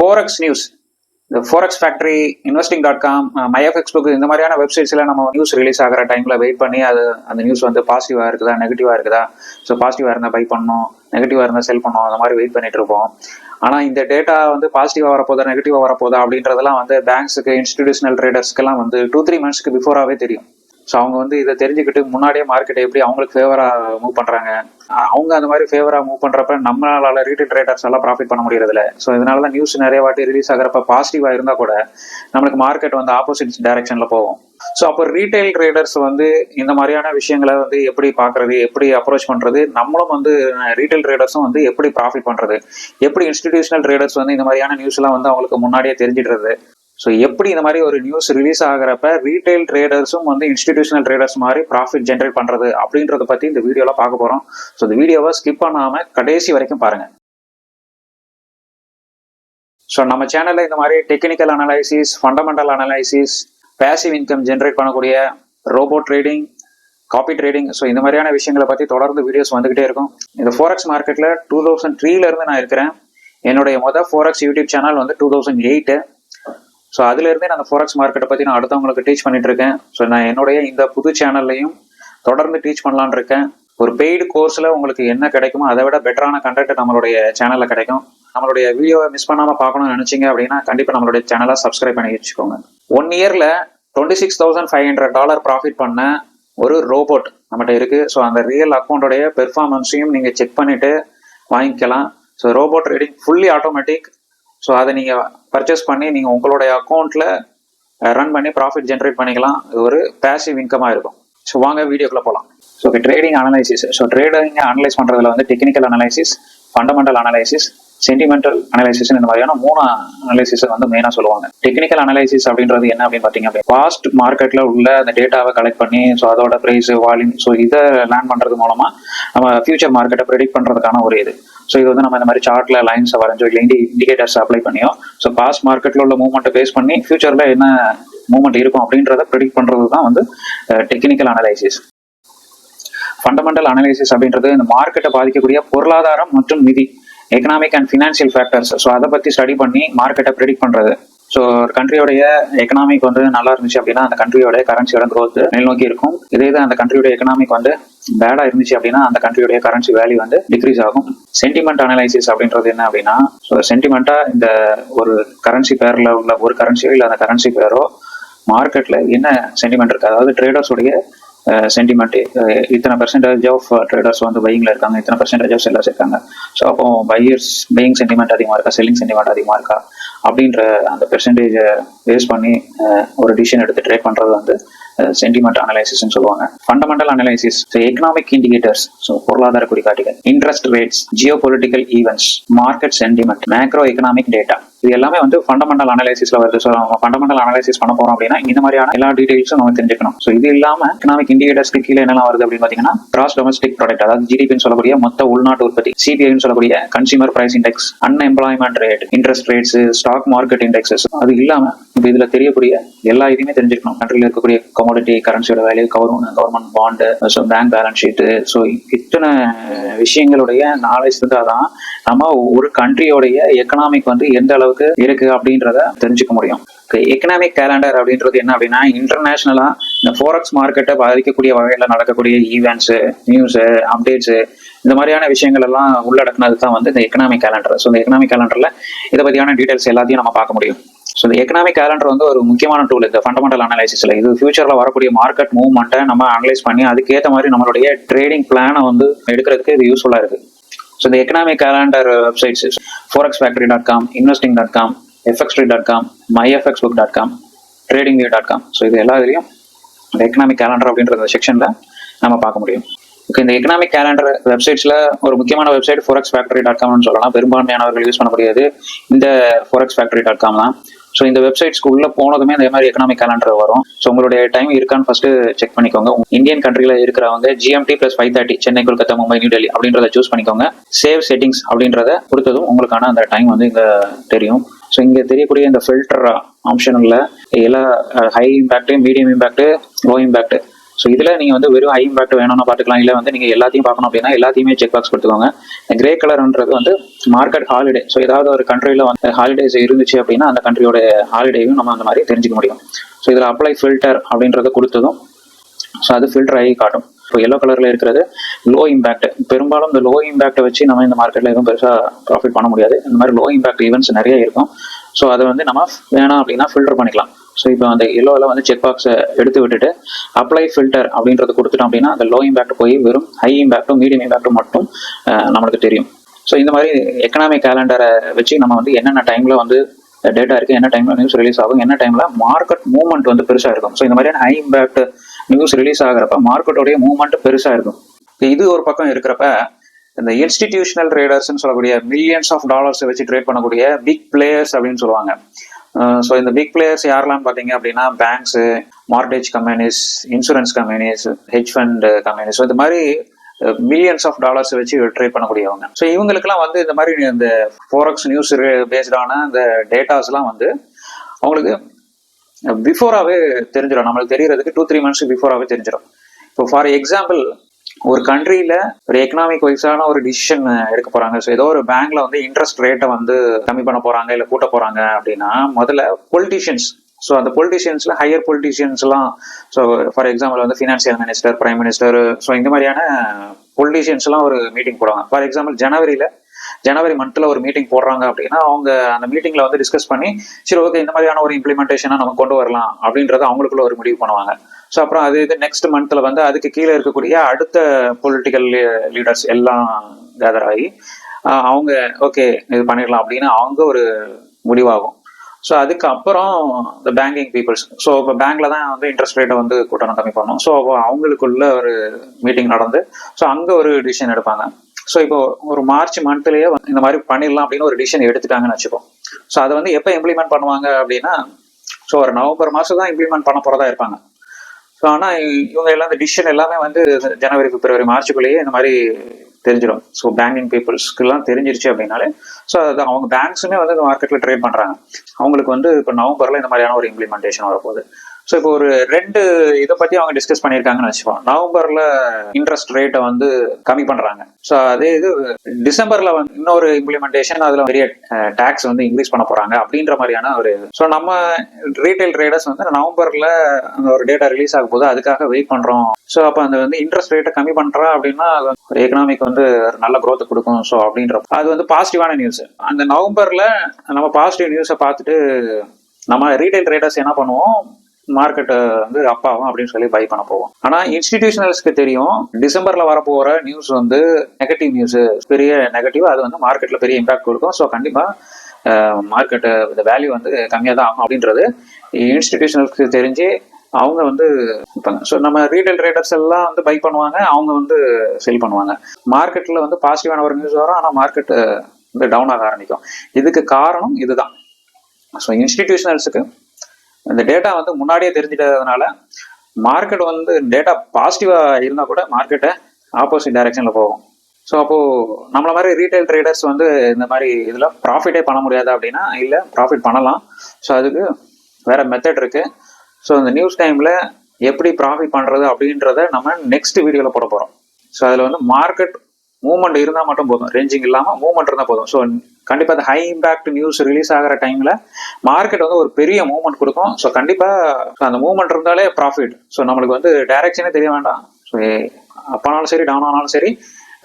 Forex news இந்த forex factory investing dot com Myfxbook இந்த மாதிரியான வெப்சைட்ஸில் நம்ம நியூஸ் ரிலீஸ் ஆகிற டைமில் வெயிட் பண்ணி அது அந்த நியூஸ் வந்து பாசிட்டிவாக இருக்குதா நெகட்டிவாக இருக்குதா? ஸோ பாசிட்டிவாக இருந்தால் பை பண்ணணும் நெகட்டிவாக இருந்தால் செல் பண்ணணும் அந்த மாதிரி வெயிட் பண்ணிட்டு இருப்போம். ஆனால் இந்த டேட்டா வந்து பாசிட்டிவாக வரப்போதா நெகட்டிவாக வரப்போதா அப்படின்றதெல்லாம் வந்து பேங்க்ஸுக்கு இன்ஸ்டிடியூஷனல் ட்ரேடர்ஸ்க்கெல்லாம் வந்து டூ த்ரீ மந்த்ஸ்க்கு பிஃபோராகவே தெரியும். ஸோ அவங்க வந்து இதை தெரிஞ்சுக்கிட்டு முன்னாடியே மார்க்கெட்டை எப்படி அவங்களுக்கு ஃபேவராக மூவ் பண்ணுறாங்க அவங்க அந்த மாதிரி ஃபேவராக மூவ் பண்ணுறப்ப நம்மளால ரீட்டைல் ரேட்டர்ஸ் எல்லாம் ப்ராஃபிட் பண்ண முடியறதில்ல. ஸோ இதனால தான் நியூஸ் நிறைய வாட்டி ரிலீஸ் ஆகிறப்ப பாசிட்டிவாக இருந்தால் கூட நம்மளுக்கு மார்க்கெட் வந்து ஆப்போசிட் டைரக்ஷனில் போகும். ஸோ அப்போ ரீட்டைல் ட்ரேடர்ஸ் வந்து இந்த மாதிரியான விஷயங்களை வந்து எப்படி பார்க்கறது எப்படி அப்ரோச் பண்ணுறது நம்மளும் வந்து ரீட்டைல் ட்ரேடர்ஸும் வந்து எப்படி ப்ராஃபிட் பண்ணுறது எப்படி இன்ஸ்டிடியூஷனல் ட்ரேடர்ஸ் வந்து இந்த மாதிரியான நியூஸ்லாம் வந்து அவங்களுக்கு முன்னாடியே தெரிஞ்சிடுறது ஸோ எப்படி இந்த மாதிரி ஒரு நியூஸ் ரிலீஸ் ஆகிறப்ப ரீட்டைல் ட்ரேடர்ஸும் வந்து இன்ஸ்டிடியூஷனல் ட்ரேடர்ஸ் மாதிரி ப்ராஃபிட் ஜென்ரேட் பண்ணுறது அப்படின்றத பற்றி இந்த வீடியோவில் பார்க்க போகிறோம் ஸோ இந்த வீடியோவை ஸ்கிப் பண்ணாமல் கடைசி வரைக்கும் பாருங்கள் ஸோ நம்ம சேனலில் இந்த மாதிரி technical analysis fundamental analysis passive income generate பண்ணக்கூடிய robo trading copy trading so இந்த மாதிரியான விஷயங்களை பற்றி தொடர்ந்து வீடியோஸ் வந்துகிட்டே இருக்கும். இந்த ஃபோரக்ஸ் மார்க்கெட்டில் டூ தௌசண்ட் த்ரீலேருந்து நான் இருக்கிறேன். என்னுடைய மொதல் ஃபோரக்ஸ் யூடியூப் சேனல் வந்து டூ தௌசண்ட் எயிட்டு ஸோ அதுலேருந்தே நான் அந்த ஃபோரக்ஸ் மார்க்கெட்டை பற்றி நான் அடுத்தவங்களுக்கு டீச் பண்ணிட்டு இருக்கேன் ஸோ நான் என்னுடைய இந்த புது சேனல்லையும் தொடர்ந்து டீச் பண்ணலான்னு இருக்கேன் ஒரு பெய்டு கோர்ஸில் உங்களுக்கு என்ன கிடைக்குமோ அதை விட பெட்டரான கண்டென்ட் நம்மளுடைய சேனலில் கிடைக்கும். நம்மளுடைய வீடியோவை மிஸ் பண்ணாமல் பார்க்கணும்னு நினச்சிங்க அப்படின்னா கண்டிப்பாக நம்மளுடைய சேனலை சப்ஸ்கிரைப் பண்ணி வச்சுக்கோங்க. ஒன் இயரில் twenty six thousand five hundred dollar profit பண்ண ஒரு ரோபோட் நம்மகிட்ட இருக்குது ஸோ அந்த ரியல் அக்கௌண்ட்டோடைய பெர்ஃபார்மன்ஸையும் நீங்கள் செக் பண்ணிவிட்டு வாங்கிக்கலாம். So robot reading fully automatic so அதை நீங்கள் பர்ச்சேஸ் பண்ணி நீங்கள் உங்களுடைய அக்கௌண்ட்டில் ரன் பண்ணி ப்ராஃபிட் ஜென்ரேட் பண்ணிக்கலாம். இது ஒரு பேசிவ் இன்கமாக இருக்கும். ஸோ வாங்க வீடியோக்குள்ளே போகலாம் so trading analysis so trading analyse பண்ணுறதுல வந்து technical analysis fundamental analysis sentimental analysis இந்த மாதிரியான மூணு அனலைசிஸ் வந்து மெயினாக சொல்லுவாங்க. டெக்னிக்கல் அனலைசிஸ் அப்படின்றது என்ன அப்படின்னு பார்த்தீங்க பாஸ்ட் மார்க்கெட்டில் உள்ள அந்த டேட்டாவை கலெக்ட் பண்ணி ஸோ அதோட ப்ரைஸ் வால்யூம் ஸோ இதை லேர்ன் பண்ணுறது மூலமாக நம்ம ஃபியூச்சர் மார்க்கெட்டை ப்ரெடிக்ட் பண்ணுறதுக்கான ஒரு இது. ஸோ இது வந்து நம்ம இந்த மாதிரி சார்ட்ல லைன்ஸை வரைஞ்சோ இல்லை இண்டி இண்டிகேட்டர்ஸ் அப்ளை பண்ணியோ ஸோ பாஸ்ட் மார்க்கெட்டில் உள்ள மூவ்மெண்ட்டை பேஸ் பண்ணி ஃபியூச்சரில் என்ன மூவ்மெண்ட் இருக்கும் அப்படின்றத ப்ரெடிக்ட் பண்ணுறது தான் வந்து டெக்னிக்கல் அனலைசிஸ் ஃபண்டமெண்டல் அனலைசிஸ் அப்படின்றது இந்த மார்க்கெட்டை பாதிக்கக்கூடிய பொருளாதாரம் மற்றும் நிதி. Economic and financial factors so அதை பற்றி ஸ்டடி பண்ணி மார்க்கெட்டை ப்ரெடிக்ட் பண்ணுறது ஸோ ஒரு கண்ட்ரியோடைய எக்கனாமிக் வந்து நல்லா இருந்துச்சு அப்படின்னா அந்த கண்ட்ரியோட கரன்சியோட க்ரோத் மேல்நோக்கி இருக்கும். இதே இது அந்த கண்ட்ரியோட எக்கனாமிக் வந்து பேடா இருந்துச்சு அப்படின்னா அந்த கண்ட்ரியோடைய கரன்சி வேல்யூ வந்து டிக்ரீஸ் ஆகும். சென்டிமெண்ட் அனலைசிஸ் அப்படின்றது என்ன அப்படின்னா ஸோ சென்டிமெண்டா இந்த ஒரு கரன்சி பேரில் உள்ள ஒரு கரன்சியோ இல்லை அந்த கரன்சி பேரோ மார்க்கெட்டில் என்ன சென்டிமெண்ட் இருக்குது அதாவது ட்ரேடர்ஸுடைய சென்டிமெண்ட் இத்தனை பெர்சன்டேஜ் ஆஃப் ட்ரேடர்ஸ் வந்து பையிங்கில் இருக்காங்க இத்தனை பெர்சன்டேஜ் ஆஃப் செல்லர்ஸ் இருக்காங்க. ஸோ அப்போ பையர்ஸ் பையிங் சென்டிமெண்ட் அதிகமாக இருக்கா செல்லிங் சென்டிமெண்ட் அதிகமாக இருக்கா அப்படின்ற அந்த பெர்சன்டேஜை பேஸ் பண்ணி ஒரு டிசிஷன் எடுத்து ட்ரேட் பண்ணுறது வந்து சென்டிமெண்ட் அனலைசிஸ்னு சொல்லுவாங்க. Fundamental analysis so economic indicators so பொருளாதார குறிகாட்டிகள் interest rates geo political events market sentiment macro economic data இது எல்லாமே வந்து ஃபண்டமெண்டல் அனலைசிஸ்ல வருது. ஸோ நம்ம ஃபண்டமெண்டல் அனலைசிஸ் பண்ண போறோம் அப்படின்னா இந்த மாதிரியான எல்லா டீடைல்ஸும் நம்ம தெரிஞ்சுக்கணும். ஸோ இது இல்லாம எக்கனாமிக் இண்டிகேட்டர்ஸ்க்கு கீழே என்னெல்லாம் வருது அப்படின்னு பார்த்தீங்கன்னா கிராஸ் டொமஸ்டிக் ப்ராடக்ட் அதாவது ஜிடிபின்னு சொல்லக்கூடிய மொத்த உள்நாட்டு உற்பத்தி சிபிஐன்னு சொல்லக்கூடிய consumer price index unemployment rate interest rates stock market indexes அது இல்லாம இப்போ இதுல தெரியக்கூடிய எல்லா இதுவுமே தெரிஞ்சுக்கணும். கண்ட்ரில இருக்கக்கூடிய commodity கரன்சியோட value government government bond so bank balance sheet so இத்தனை விஷயங்களுடைய நாலேஜ் இருந்தால் தான் நம்ம ஒரு கண்ட்ரியோடைய எக்கனாமிக் வந்து எந்த அளவு அளவுக்கு இருக்கு அப்படின்றத தெரிஞ்சுக்க முடியும். எக்கனாமிக் கேலண்டர் அப்படின்றது என்ன அப்படின்னா இன்டர்நேஷனலா இந்த ஃபோரக்ஸ் மார்க்கெட்டை பாதிக்கக்கூடிய வகையில நடக்கக்கூடிய ஈவெண்ட்ஸ் நியூஸ் அப்டேட்ஸ் இந்த மாதிரியான விஷயங்கள் எல்லாம் உள்ளடக்குனது தான் வந்து இந்த எக்கனாமிக் கேலண்டர் ஸோ இந்த எக்கனாமிக் கேலண்டர்ல இதை பத்தியான டீடைல்ஸ் எல்லாத்தையும் நம்ம பார்க்க முடியும். ஸோ இந்த எக்கனாமிக் கேலண்டர் வந்து ஒரு முக்கியமான டூல் இந்த ஃபண்டமெண்டல் அனலைசிஸ்ல இது ஃபியூச்சர்ல வரக்கூடிய மார்க்கெட் மூவ்மெண்ட்டை நம்ம அனலைஸ் பண்ணி அதுக்கேற்ற மாதிரி நம்மளுடைய ட்ரேடிங் பிளானை வந்து எடுக்கிறதுக்கு இது யூஸ்ஃபுல்லா இருக்கு. ஸோ இந்த economic calendar websites forex factory dot com investing dot com FXStreet dot com Myfxbook dot com TradingView dot com so இது எல்லா இதுலையும் இந்த எக்கனாமிக் கேலண்டர் அப்படின்ற செக்ஷன்ல நம்ம பார்க்க முடியும். ஓகே இந்த எக்கனாமிக் கேலண்டர் வெப்சைட்ஸ்ல ஒரு முக்கியமான வெப்சைட் ஃபோரக்ஸ் ஃபேக்டரி டாட் காம்னு சொல்லலாம். பெரும்பான்மையானவர்கள் யூஸ் பண்ணக்கூடியது இந்த ஃபோரக்ஸ் ஃபேக்டரி டாட் காம் தான். ஸோ இந்த வெப்சைட்ஸ்க்கு உள்ள போனதுமே இந்த மாதிரி எக்கனாமிக் கேலண்டர் வரும். ஸோ உங்களுடைய டைம் இருக்கான்னு ஃபர்ஸ்ட் செக் பண்ணிக்கோங்க. இந்தியன் கண்ட்ரியில் இருக்கிறவங்க GMT plus five thirty Chennai Kolkata Mumbai New Delhi அப்படின்றத சூஸ் பண்ணிக்கோங்க. சேவ் செட்டிங்ஸ் அப்படின்றத கொடுத்ததும் உங்களுக்கான அந்த டைம் வந்து இங்கே தெரியும். ஸோ இங்கே தெரியக்கூடிய இந்த ஃபில்டர் ஆப்ஷனில் எல்லா high impact medium impact low impact so இதில் நீங்கள் வந்து வெறும் ஹை இம்பாக்ட் வேணும்னா பார்த்துக்கலாம் இல்லை வந்து நீங்கள் எல்லாத்தையும் பார்க்கணும் அப்படின்னா எல்லாத்தையுமே செக் பாக்ஸ் கொடுத்துக்கோங்க. கிரே கலர்ன்றது வந்து மார்க்கெட் ஹாலிடே ஸோ ஏதாவது ஒரு கண்ட்ரியில் வந்து ஹாலிடேஸ் இருந்துச்சு அப்படின்னா அந்த கண்ட்ரியோட ஹாலிடேயும் நம்ம அந்த மாதிரி தெரிஞ்சுக்க முடியும். ஸோ இதில் அப்ளை ஃபில்டர் அப்படின்றத கொடுத்ததும் ஸோ அது ஃபில்டர் ஆகி காட்டும். இப்போ எல்லோ கலரில் இருக்கிறது லோ இம்பாக்ட் பெரும்பாலும் இந்த லோ இம்பாக்டை வச்சு நம்ம இந்த மார்க்கெட்டில் எதுவும் பெருசாக ப்ராஃபிட் பண்ண முடியாது. இந்த மாதிரி லோ இம்பாக்ட் ஈவெண்ட்ஸ் நிறைய இருக்கும். ஸோ அதை வந்து நம்ம வேணாம் அப்படின்னா ஃபில்டர் பண்ணிக்கலாம். ஸோ இப்போ அந்த எல்லோவில் வந்து செக் பாக்ஸை எடுத்து விட்டுட்டு அப்ளை ஃபில்டர் அப்படின்றத கொடுத்துட்டோம் அப்படின்னா அந்த லோ இம்பாக்ட் போய் வெறும் ஹை இம்பாக்டும் மீடியம் இம்பாக்டும் மட்டும் நம்மளுக்கு தெரியும். ஸோ இந்த மாதிரி எக்கனாமிக் கேலண்டரை வச்சு நம்ம வந்து என்னென்ன டைமில் வந்து டேட்டா இருக்குது என்ன டைமில் நியூஸ் ரிலீஸ் ஆகும் என்ன டைமில் மார்க்கெட் மூவ்மெண்ட் வந்து பெருசாக இருக்கும். ஸோ இந்த மாதிரியான ஹை இம்பாக்ட் நியூஸ் ரிலீஸ் ஆகிறப்ப மார்க்கெட்டோடைய மூவ்மெண்ட் பெருசாக இருக்கும். இது ஒரு பக்கம் இருக்கிறப்ப இந்த இன்ஸ்டிடியூஷனல் ட்ரேடர்ஸ்னு சொல்லக்கூடிய மில்லியன்ஸ் ஆஃப் டாலர்ஸ் வச்சு ட்ரேட் பண்ணக்கூடிய பிக் பிளேயர்ஸ் அப்படின்னு சொல்லுவாங்க. ஸோ இந்த பிக் பிளேயர்ஸ் யாரெல்லாம் பார்த்தீங்க அப்படின்னா banks mortgage companies insurance companies hedge fund companies so இந்த மாதிரி மில்லியன்ஸ் ஆஃப் டாலர்ஸ் வச்சு ட்ரேட் பண்ணக்கூடியவங்க. ஸோ இவங்களுக்குலாம் வந்து இந்த மாதிரி இந்த ஃபோரக்ஸ் நியூஸ் பேஸ்டான இந்த டேட்டாஸ்லாம் வந்து அவங்களுக்கு பிஃபோராகவே தெரிஞ்சிடும் நம்மளுக்கு தெரியறதுக்கு டூ த்ரீ மந்த்ஸ் பிஃபோராகவே தெரிஞ்சிடும் இப்போ ஃபார் எக்ஸாம்பிள் ஒரு கண்ட்ரியில ஒரு எக்கனாமிக் வைஸான ஒரு டிசிஷன் எடுக்க போறாங்க. ஸோ ஏதோ ஒரு பேங்க்ல வந்து இன்ட்ரெஸ்ட் ரேட்டை வந்து கம்மி பண்ண போறாங்க இல்லை கூட்ட போறாங்க அப்படின்னா முதல்ல பொலிட்டிஷியன்ஸ் ஸோ அந்த பொலிட்டிஷியன்ஸ்ல ஹையர் பொலிட்டிஷியன்ஸ்லாம் ஸோ ஃபார் எக்ஸாம்பிள் வந்து financial minister prime minister so இந்த மாதிரியான பொலிட்டிஷியன்ஸ்லாம் ஒரு மீட்டிங் போடுவாங்க. ஃபார் எக்ஸாம்பிள் ஜனவரியில ஜனவரி மந்த்ல ஒரு மீட்டிங் போடுறாங்க அப்படின்னா அவங்க அந்த மீட்டிங்ல வந்து டிஸ்கஸ் பண்ணி சரி ஓகே இந்த மாதிரியான ஒரு இம்ப்ளிமெண்டேஷனை நம்ம கொண்டு வரலாம் அப்படின்றத அவங்களுக்குள்ள ஒரு முடிவு பண்ணுவாங்க. ஸோ அப்புறம் அது இது நெக்ஸ்ட் மந்த்தில் வந்து அதுக்கு கீழே இருக்கக்கூடிய அடுத்த பொலிட்டிக்கல் லீடர்ஸ் எல்லாம் கேதர் ஆகி அவங்க ஓகே இது பண்ணிடலாம் அப்படின்னு அவங்க ஒரு முடிவாகும். ஸோ அதுக்கப்புறம் இந்த பேங்கிங் பீப்புள்ஸ் ஸோ இப்போ பேங்க்ல தான் வந்து இன்ட்ரெஸ்ட் ரேட்டை வந்து கூட்டணும் கம்மி பண்ணணும் ஸோ அவங்களுக்குள்ள ஒரு மீட்டிங் நடந்து ஸோ அங்கே ஒரு டிசிஷன் எடுப்பாங்க. ஸோ இப்போ ஒரு மார்ச் மந்த்லேயே இந்த மாதிரி பண்ணிடலாம் அப்படின்னு ஒரு டிசிஷன் எடுத்துட்டாங்கன்னு வச்சுப்போம் ஸோ அதை வந்து எப்போ இம்ப்ளிமெண்ட் பண்ணுவாங்க அப்படின்னா ஸோ ஒரு நவம்பர் மாதம் தான் இம்ப்ளிமெண்ட் பண்ண போகிறதா இருப்பாங்க. ஸோ ஆனால் இவங்க எல்லாம் இந்த டிசிஷன் எல்லாமே வந்து ஜனவரி பிப்ரவரி மார்ச்சுக்குள்ளேயே இந்த மாதிரி தெரிஞ்சிடும். ஸோ பேங்கிங் பீப்புள்ஸ்க்குலாம் தெரிஞ்சிருச்சு அப்படின்னாலே ஸோ அது அவங்க பேங்க்ஸுமே வந்து இந்த மார்க்கெட்டில் ட்ரேட் பண்ணுறாங்க அவங்களுக்கு வந்து இப்போ நவம்பரில் இந்த மாதிரியான ஒரு இம்ப்ளிமெண்டேஷன் வரப்போகுது. ஸோ இப்போ ஒரு ரெண்டு இதை பற்றி அவங்க டிஸ்கஸ் பண்ணியிருக்காங்கன்னு வச்சுக்கோம் நவம்பரில் இன்ட்ரெஸ்ட் ரேட்டை வந்து கம்மி பண்ணுறாங்க ஸோ அதே இது டிசம்பரில் வந்து இன்னொரு இம்ப்ளிமெண்டேஷன் அதில் பெரிய டேக்ஸ் வந்து இன்க்ரீஸ் பண்ண போகிறாங்க அப்படின்ற மாதிரியான ஒரு ஸோ நம்ம ரீட்டைல் ட்ரேடர்ஸ் வந்து நவம்பரில் அந்த ஒரு டேட்டா ரிலீஸ் ஆகும் போது அதுக்காக வெயிட் பண்ணுறோம் ஸோ அப்போ அந்த வந்து இன்ட்ரெஸ்ட் ரேட்டை கம்மி பண்ணுறா அப்படின்னா அது ஒரு எக்கனாமிக் வந்து ஒரு நல்ல growth கொடுக்கும். ஸோ அப்படின்ற அது வந்து பாசிட்டிவான நியூஸ் அந்த நவம்பரில் நம்ம பாசிட்டிவ் நியூஸை பார்த்துட்டு நம்ம ரீட்டைல் ட்ரேடர்ஸ் என்ன பண்ணுவோம்? மார்க்கெட்டை வந்து அப் ஆகும் அப்படின்னு சொல்லி பை பண்ண போவோம். ஆனா இன்ஸ்டிடியூஷனல்ஸ்க்கு தெரியும் டிசம்பர்ல வரப்போற நியூஸ் வந்து நெகட்டிவ் நியூஸ் பெரிய நெகட்டிவ் அது வந்து மார்க்கெட்ல பெரிய இம்பாக்ட் கொடுக்கும். ஸோ கண்டிப்பா மார்க்கெட்டு இந்த வேல்யூ வந்து கம்மியாக தான் ஆகும் அப்படின்றது இன்ஸ்டிடியூஷனல்ஸ்க்கு தெரிஞ்சு அவங்க வந்து ஸோ நம்ம ரீட்டைல் ட்ரேடர்ஸ் எல்லாம் வந்து பை பண்ணுவாங்க அவங்க வந்து செல் பண்ணுவாங்க. மார்க்கெட்டில் வந்து பாசிட்டிவான ஒரு நியூஸ் வரும் ஆனால் மார்க்கெட்டு வந்து டவுன் ஆக ஆரம்பிக்கும். இதுக்கு காரணம் இதுதான். ஸோ இன்ஸ்டிடியூஷனல்ஸுக்கு இந்த டேட்டா வந்து முன்னாடியே தெரிஞ்சிட்டதுனால மார்க்கெட் வந்து டேட்டா பாசிட்டிவாக இருந்தால் கூட மார்க்கெட்டை ஆப்போசிட் டைரக்ஷனில் போகும். ஸோ அப்போது நம்மள மாதிரி ரீட்டைல் ட்ரேடர்ஸ் வந்து இந்த மாதிரி இதில் ப்ராஃபிட்டே பண்ண முடியாது அப்படின்னா இல்லை ப்ராஃபிட் பண்ணலாம். ஸோ அதுக்கு வேற மெத்தட் இருக்கு. ஸோ இந்த நியூஸ் டைமில் எப்படி ப்ராஃபிட் பண்ணுறது அப்படின்றத நம்ம நெக்ஸ்ட் வீடியோவில் போட போகிறோம் ஸோ அதில் வந்து மார்க்கெட் மூவ்மெண்ட் இருந்தால் மட்டும் போதும். ரேஞ்சிங் இல்லாமல் மூவ்மெண்ட் இருந்தால் போதும். ஸோ கண்டிப்பாக அந்த ஹை இம்பாக்ட் நியூஸ் ரிலீஸ் ஆகிற டைமில் மார்க்கெட் வந்து ஒரு பெரிய மூவ்மெண்ட் கொடுக்கும். ஸோ கண்டிப்பாக அந்த மூவ்மெண்ட் இருந்தாலே ப்ராஃபிட் ஸோ நம்மளுக்கு வந்து டைரக்ஷனே தெரிய வேண்டாம். ஸோ அப்பானாலும் சரி டவுன் ஆனாலும் சரி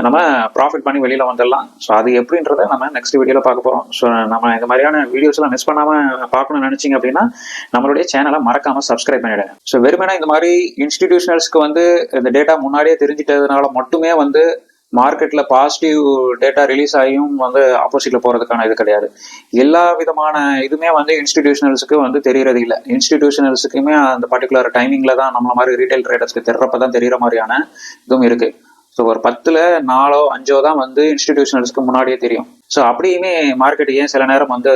நம்ம ப்ராஃபிட் பண்ணி வெளியில் வந்துடலாம். ஸோ அது எப்படின்றத நம்ம நெக்ஸ்ட் வீடியோவில் பார்க்க போகிறோம் ஸோ நம்ம இந்த மாதிரியான வீடியோஸ்லாம் மிஸ் பண்ணாமல் பார்க்கணும்னு நினச்சிங்க அப்படின்னா நம்மளுடைய சேனலை மறக்காமல் சப்ஸ்கிரைப் பண்ணிவிடுங்க ஸோ வெறுமனா இந்த மாதிரி இன்ஸ்டிடியூஷனல்ஸ்க்கு வந்து இந்த டேட்டா முன்னாடியே தெரிஞ்சிட்டதுனால மட்டுமே வந்து மார்க்கெட்டில் பாசிட்டிவ் டேட்டா ரிலீஸ் ஆகியும் வந்து ஆப்போசிட்டில் போகிறதுக்கான இது கிடையாது. எல்லா விதமான இதுவுமே வந்து இன்ஸ்டிடியூஷனல்ஸுக்கு வந்து தெரியறது இல்லை. இன்ஸ்டிடியூஷனல்ஸுக்குமே அந்த பர்டிகுலர் டைமிங்கில் தான் நம்மள மாதிரி ரீட்டைல் ட்ரேடர்ஸ்க்கு தெரியறப்ப தான் தெரிகிற மாதிரியான இதுவும் இருக்குது ஸோ ஒரு பத்தில் நாலோ அஞ்சோ தான் வந்து இன்ஸ்டிடியூஷனல்ஸ்க்கு முன்னாடியே தெரியும். ஸோ அப்படியுமே மார்க்கெட் ஏன் சில நேரம் வந்து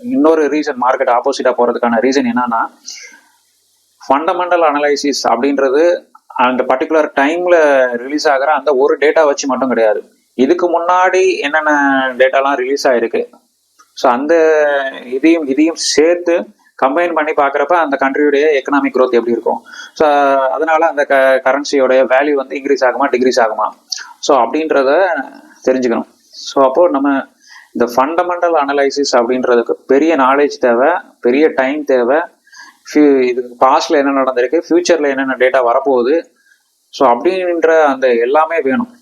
இன்னொரு ரீசன் மார்க்கெட் ஆப்போசிட்டாக போகிறதுக்கான ரீசன் என்னன்னா ஃபண்டமெண்டல் அனலைசிஸ் அப்படின்றது அந்த பர்டிகுலர் டைம்ல ரிலீஸ் ஆகிற அந்த ஒரு டேட்டா வச்சு மட்டும் கிடையாது. இதுக்கு முன்னாடி என்னென்ன டேட்டாலாம் ரிலீஸ் ஆயிருக்கு? ஸோ அந்த இதையும் இதையும் சேர்த்து கம்பைன் பண்ணி பார்க்குறப்ப அந்த கண்ட்ரியுடைய எக்கனாமிக் க்ரோத் எப்படி இருக்கும்? ஸோ அதனால அந்த க கரன்சியோடைய வேல்யூ வந்து இன்க்ரீஸ் ஆகுமா டிக்ரீஸ் ஆகுமா? ஸோ அப்படின்றத தெரிஞ்சுக்கணும். ஸோ அப்போ நம்ம இந்த ஃபண்டமெண்டல் அனலைசிஸ் அப்படின்றதுக்கு பெரிய நாலேஜ் தேவை பெரிய டைம் தேவை ஃபியூ இதுக்கு பாஸ்ட்ல என்ன நடந்திருக்கு? ஃபியூச்சர்ல என்னென்ன டேட்டா வரப்போகுது? ஸோ அப்படின்ற அந்த எல்லாமே வேணும்.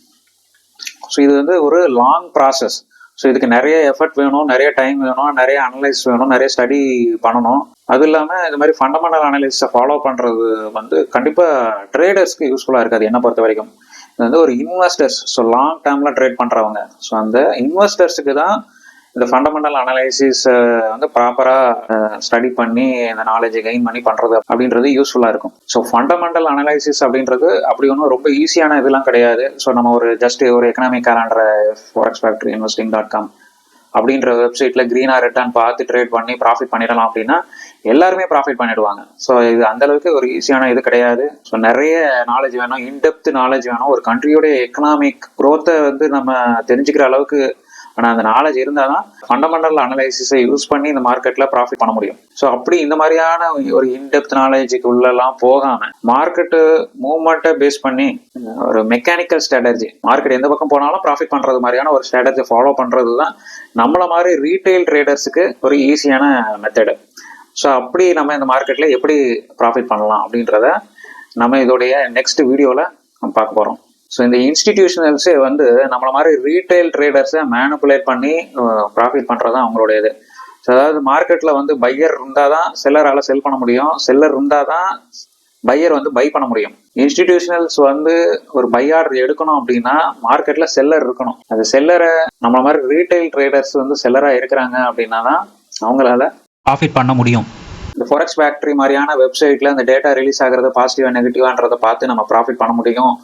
ஸோ இது வந்து ஒரு லாங் ப்ராசஸ் ஸோ இதுக்கு நிறைய எஃபர்ட் வேணும் நிறைய டைம் வேணும் நிறைய அனலைஸ் வேணும் நிறைய ஸ்டடி பண்ணணும். அது இல்லாமல் இந்த மாதிரி ஃபண்டமெண்டல் அனலிஸ்ட்டை ஃபாலோ பண்ணுறது வந்து கண்டிப்பாக ட்ரேடர்ஸ்க்கு யூஸ்ஃபுல்லாக இருக்காது என்னை பொறுத்த வரைக்கும். இது வந்து ஒரு இன்வெஸ்டர்ஸ் ஸோ லாங் டேர்மில் ட்ரேட் பண்ணுறவங்க ஸோ அந்த இன்வெஸ்டர்ஸுக்கு தான் இந்த ஃபண்டமெண்டல் அனலைசிஸ் வந்து ப்ராப்பராக ஸ்டடி பண்ணி இந்த நாலேஜை கெயின் பண்ணி பண்ணுறது அப்படின்றது யூஸ்ஃபுல்லாக இருக்கும். ஸோ ஃபண்டமெண்டல் அனலைசிஸ் அப்படின்றது அப்படி ஒன்றும் ரொம்ப ஈஸியான இதெல்லாம் கிடையாது. ஸோ நம்ம ஒரு ஜஸ்ட் ஒரு economic calendar forex factory investing dot com அப்படின்ற வெப்சைட்ல க்ரீனா ரிட்டர்ன் பார்த்து ட்ரேட் பண்ணி ப்ராஃபிட் பண்ணிடலாம் அப்படின்னா எல்லாருமே ப்ராஃபிட் பண்ணிடுவாங்க. ஸோ இது அந்த அளவுக்கு ஒரு ஈஸியான இது கிடையாது. ஸோ நிறைய நாலேஜ் வேணும் இன்டெப்த் நாலேஜ் வேணும். ஒரு கண்ட்ரியோட எக்கனாமிக் க்ரோத்தை வந்து நம்ம தெரிஞ்சுக்கிற அளவுக்கு ஆனால் அந்த நாலேஜ் இருந்தால் தான் ஃபண்டமெண்டல் அனலைசிஸை யூஸ் பண்ணி இந்த மார்க்கெட்டில் ப்ராஃபிட் பண்ண முடியும். ஸோ அப்படி இந்த மாதிரியான ஒரு இன்டெப்த் நாலேஜுக்கு உள்ளெல்லாம் போகாமல் மார்க்கெட்டு மூவ்மெண்ட்டை பேஸ் பண்ணி ஒரு மெக்கானிக்கல் ஸ்ட்ராட்டஜி மார்க்கெட் எந்த பக்கம் போனாலும் ப்ராஃபிட் பண்ணுறது மாதிரியான ஒரு ஸ்ட்ராட்டஜி ஃபாலோ பண்ணுறது தான் நம்மள மாதிரி ரீட்டைல் ட்ரேடர்ஸுக்கு ஒரு ஈஸியான மெத்தடு ஸோ அப்படி நம்ம இந்த மார்க்கெட்டில் எப்படி ப்ராஃபிட் பண்ணலாம் அப்படின்றத நம்ம இதோடைய நெக்ஸ்ட் வீடியோவில் நம்ம பார்க்க போகிறோம் ஸோ இந்த இன்ஸ்டிடியூஷனல்ஸே வந்து நம்மள மாதிரி ரீட்டைல் ட்ரேடர்ஸை மேனுப்புலேட் பண்ணி ப்ராஃபிட் பண்ணுறது தான் அவங்களோட இது ஸோ அதாவது மார்க்கெட்டில் வந்து பையர் இருந்தால் தான் செல்லரால் செல் பண்ண முடியும். செல்லர் இருந்தால் தான் பையர் வந்து பை பண்ண முடியும். இன்ஸ்டிடியூஷனல்ஸ் வந்து ஒரு பை ஆர்டர் எடுக்கணும் அப்படின்னா மார்க்கெட்ல செல்லர் இருக்கணும். அந்த செல்லரை நம்மளை மாதிரி ரீட்டைல் ட்ரேடர்ஸ் வந்து செல்லரா இருக்கிறாங்க அப்படின்னா தான் அவங்களால ப்ராஃபிட் பண்ண முடியும். இந்த ஃபோரெக்ஸ் ஃபேக்டரி மாதிரியான வெப்சைட்ல இந்த டேட்டா ரிலீஸ் ஆகிறத பாசிட்டிவா நெகட்டிவான்றதை பார்த்து நம்ம ப்ராஃபிட் பண்ண முடியும்.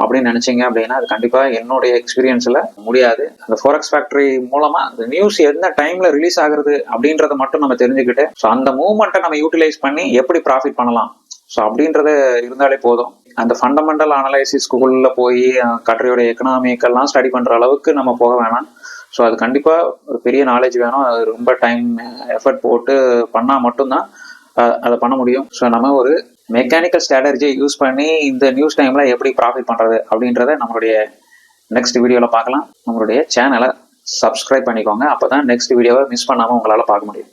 அப்படின்னு நினைச்சீங்க அப்படின்னா அது கண்டிப்பா என்னுடைய எக்ஸ்பீரியன்ஸ்ல முடியாது. அந்த ஃபோரெக்ஸ் ஃபேக்டரி மூலமா அந்த நியூஸ் எந்த டைம்ல ரிலீஸ் ஆகுறது அப்படின்றத மட்டும் நம்ம தெரிஞ்சுக்கிட்டு ஸோ அந்த மூவ்மெண்ட்டை நம்ம யூட்டிலைஸ் பண்ணி எப்படி ப்ராஃபிட் பண்ணலாம்? ஸோ அப்படின்றது இருந்தாலே போதும். அந்த ஃபண்டமெண்டல் அனலைசிஸ்க்குள்ள போய் கண்ட்ரியோட எக்கனாமிக்கெல்லாம் ஸ்டடி பண்ற அளவுக்கு நம்ம போக வேணாம். ஸோ அது கண்டிப்பா ஒரு பெரிய நாலேஜ் வேணும். அது ரொம்ப டைம் எஃபர்ட் போட்டு பண்ணா மட்டும்தான் அதை பண்ண முடியும். ஸோ நம்ம ஒரு மெக்கானிக்கல் ஸ்ட்ராட்டஜியை யூஸ் பண்ணி இந்த நியூஸ் டைமில் எப்படி ப்ராஃபிட் பண்ணுறது அப்படின்றத நம்மளுடைய நெக்ஸ்ட் வீடியோவில் பார்க்கலாம். நம்மளுடைய சேனலை சப்ஸ்கிரைப் பண்ணிக்கோங்க. அப்போ தான் நெக்ஸ்ட் வீடியோவை மிஸ் பண்ணாமல் உங்களால் பார்க்க முடியும்.